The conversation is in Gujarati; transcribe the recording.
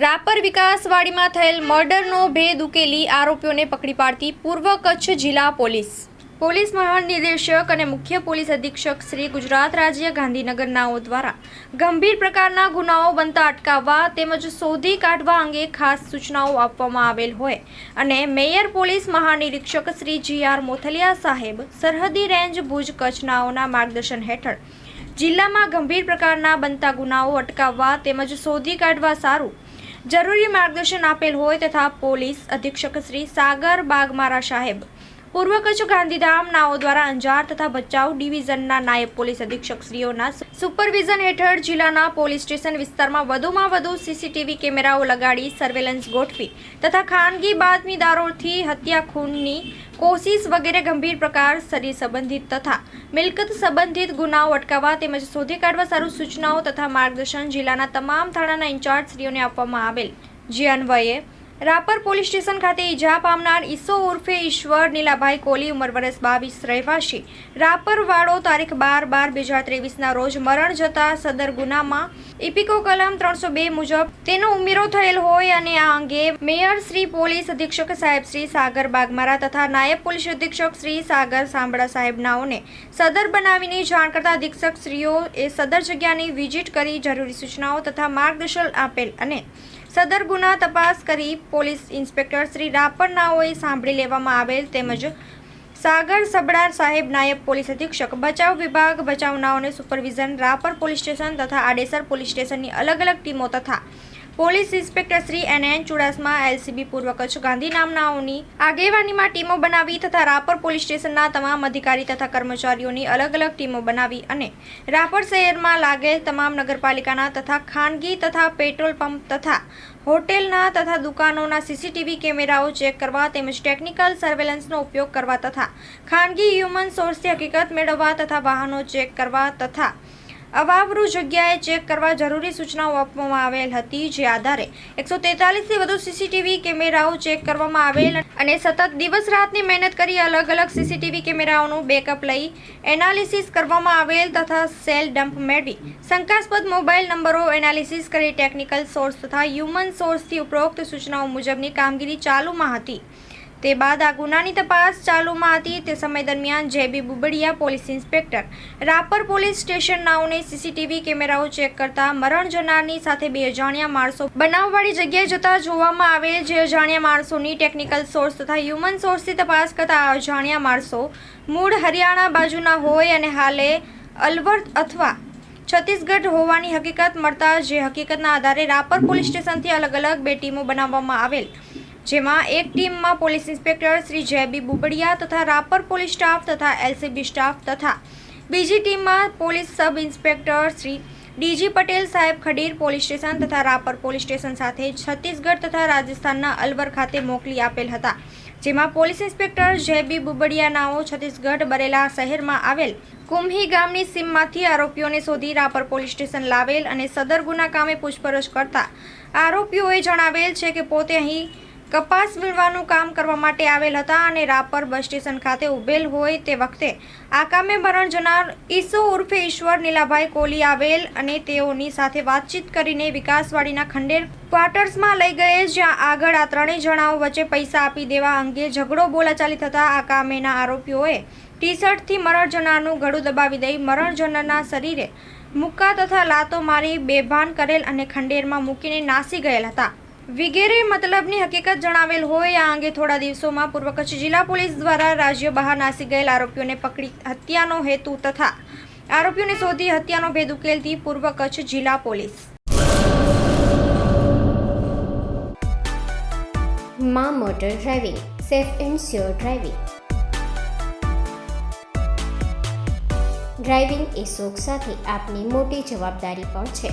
રાપર વિકાસવાડીમાં થયેલ મર્ડરનો ભેદ ઉકેલી આરોપીઓને પકડી પાડતી પૂર્વ કચ્છ જિલ્લા પોલીસ. પોલીસ મહાનિદેશક અને મુખ્ય પોલીસ અધિક્ષક શ્રી ગુજરાત રાજ્ય ગાંધીનગરનાઓ દ્વારા ગંભીર પ્રકારના ગુનાઓ બનતા અટકાવવા તેમજ શોધી કાઢવા અંગે ખાસ સૂચનાઓ આપવામાં આવેલ હોય અને મેયર પોલીસ મહાનિરીક્ષક શ્રી જી આર મોથલિયા સાહેબ સરહદી રેન્જ ભુજ કચ્છનાઓના માર્ગદર્શન હેઠળ જિલ્લામાં ગંભીર પ્રકારના બનતા ગુનાઓ અટકાવવા તેમજ શોધી કાઢવા સારું જરૂરી માર્ગદર્શન આપેલ હોય તથા પોલીસ અધિક્ષક શ્રી સાગર બાગમારા સાહેબ પૂર્વ કચ્છ ગાંધીધામ નાઓ દ્વારા અંજાર તથા ભચાઉ ડિવિઝનના નાયબ પોલીસ અધિક્ષક શ્રીઓના સુપરવિઝન હેઠળ જિલ્લાના પોલીસ સ્ટેશન વિસ્તારમાં વધુમાં વધુ સીસીટીવી કેમેરાઓ લગાડી સર્વેલન્સ ગોઠવી તથા ખાનગી બાતમીદારોથી હત્યા ખૂનની કોશિશ વગેરે ગંભીર પ્રકાર શરીર સંબંધિત તથા મિલકત સંબંધિત ગુનાઓ અટકાવવા તેમજ શોધી કાઢવા સારું સૂચનાઓ તથા માર્ગદર્શન જિલ્લાના તમામ થાણાના ઇન્ચાર્જ શ્રીઓને આપવામાં આવેલ. જે અન્વયે રાપર પોલીસ સ્ટેશન ખાતે ઈજા પામનાર ઈસો ઉર્ફે ઈશ્વર નીલાભાઈ કોલી ઉંમર વર્ષ બાવીસ રહેવાસી. રાપર વાડો તારીખ બાર બાર બે હજાર ત્રેવીસના રોજ મરણ જતા સદર ગુનામાં ઇપિકો કલમ ત્રણસો બે મુજબ તેનો ઉમેરો થયેલ હોય અને આ અંગે મેયર શ્રી પોલીસ અધિક્ષક સાહેબ શ્રી સાગર બાગમારા તથા નાયબ પોલીસ અધિક્ષક શ્રી સાગર સાંભળા સાહેબનાઓને સદર બનાવીને જાણ કરતા અધિક્ષક શ્રીઓ એ સદર જગ્યાની વિઝિટ કરી જરૂરી સૂચનાઓ તથા માર્ગદર્શન આપેલ અને સદર ગુના તપાસ કરી પોલીસ ઇન્સ્પેક્ટર શ્રી રાપરનાઓએ સાંભળી લેવામાં આવેલ તેમજ સાગર સબડાર સાહેબ નાયબ પોલીસ અધિક્ષક, બચાવ વિભાગ બચાવનાઓને સુપરવિઝન, રાપર પોલીસ સ્ટેશન તથા આડેસર પોલીસ સ્ટેશનની અલગ અલગ ટીમો તથા police inspector Shri N N Chudasama, LCB પૂર્વ કચ્છ, ગાંધી નામનાઓની આગેવાનીમાં ટીમો બનાવી તથા રાપર પોલીસ સ્ટેશનના તમામ અધિકારી તથા કર્મચારીઓની અલગ અલગ ટીમો બનાવી અને રાપર શહેરમાં લાગેલ તમામ નગરપાલિકાના તથા ખાનગી તથા પેટ્રોલ પંપ તથા હોટેલના તથા દુકાનોના સીસીટીવી કેમેરાઓ ચેક કરવા તેમજ ટેકનિકલ સર્વેલન્સનો ઉપયોગ કરવા તથા ખાનગી હ્યુમન સોર્સથી હકીકત મેળવવા તથા વાહનો ચેક કરવા તથા અવાવરૂ જગ્યાએ ચેક કરવા જરૂરી સૂચનાઓ આપવામાં આવેલ હતી, જે આધારે એકસો તેતાલીસથી વધુ સીસીટીવી કેમેરાઓ ચેક કરવામાં આવેલ અને સતત દિવસ રાતની મહેનત કરી અલગ અલગ સીસીટીવી કેમેરાઓનું બેકઅપ લઈ એનાલિસિસ કરવામાં આવેલ તથા સેલ ડમ્પ મેળવી શંકાસ્પદ મોબાઈલ નંબરો એનાલિસિસ કરી ટેકનિકલ સોર્સ તથા હ્યુમન સોર્સથી ઉપરોક્ત સૂચનાઓ મુજબની કામગીરી ચાલુમાં હતી. તે બાદ આ ગુનાની તપાસ ચાલુમાં હતી. તે સમય દરમિયાન JB Bubadiya police inspector, Rapar police station નાઓને CCTV કેમેરાઓ ચેક કરતા મરણ જનારની સાથે બે અજાણ્યા માણસો બનાવવાળી જગ્યાએ જતા જોવામાં આવેલ જે અજાણ્યા માણસોની ટેકનિકલ સોર્સ તથા હ્યુમન સોર્સથી તપાસ કરતા આ અજાણ્યા માણસો મૂળ હરિયાણા બાજુના હોય અને હાલે અલવર અથવા છત્તીસગઢ હોવાની હકીકત મળતા જે હકીકતના આધારે રાપર પોલીસ સ્ટેશનથી અલગ અલગ બે ટીમો બનાવવામાં આવેલ. જેમાં એક ટીમમાં police inspector Shri JB Bubadiya તથા રાપર પોલીસ સ્ટાફ તથા એલસીબી સ્ટાફ તથા બીજી ટીમમાં police sub inspector Shri DG Patel સાહેબ ખડીર પોલીસ સ્ટેશન તથા રાપર પોલીસ સ્ટેશન સાથે છત્તીસગઢ તથા રાજસ્થાનના અલવર ખાતે મોકલી આપેલ હતા, જેમાં પોલીસ ઇન્સ્પેક્ટર જયબી બુબડિયાનાઓ છત્તીસગઢ બરેલા શહેરમાં આવેલ કુંભી ગામની સીમમાંથી આરોપીઓને શોધી રાપર પોલીસ સ્ટેશન લાવેલ અને સદર ગુના કામે પૂછપરછ કરતા આરોપીઓએ જણાવેલ છે કે પોતે અહીં કપાસ વીણવાનું કામ કરવા માટે આવેલ હતા અને રાપર બસ સ્ટેશન ખાતે ઉભેલ હોય તે વખતે આ કામે મરણ જનાર ઈસો ઉર્ફે ઈશ્વર નીલાભાઈ કોલી આવેલ અને તેઓની સાથે વાતચીત કરીને વિકાસવાડીના ખંડેર ક્વાર્ટર્સમાં લઈ ગયે, જ્યાં આગળ આ ત્રણેય જણાઓ વચ્ચે પૈસા આપી દેવા અંગે ઝઘડો બોલાચાલી થતા આ કામેના આરોપીઓએ ટી શર્ટથી મરણ જનારનું ગળું દબાવી દઈ મરણ જનારના શરીરે મુક્કા તથા લાતો મારી બેભાન કરેલ અને ખંડેરમાં મૂકીને નાસી ગયેલ હતા. વિગેરે મતલબની હકીકત જણાવેલ હોય, આ અંગે થોડા દિવસોમાં પૂર્વ કચ્છ જિલ્લા પોલીસ દ્વારા રાજ્ય બહાર નાસી ગયેલ આરોપીઓને પકડી હત્યાનો હેતુ તથા આરોપીઓને શોધી હત્યાનો ભેદ ઉકેલતી પૂર્વ કચ્છ જિલ્લા પોલીસ. મા motor driving, safe and sure driving. Driving એ શોખ સાથે આપની મોટી જવાબદારી પણ છે.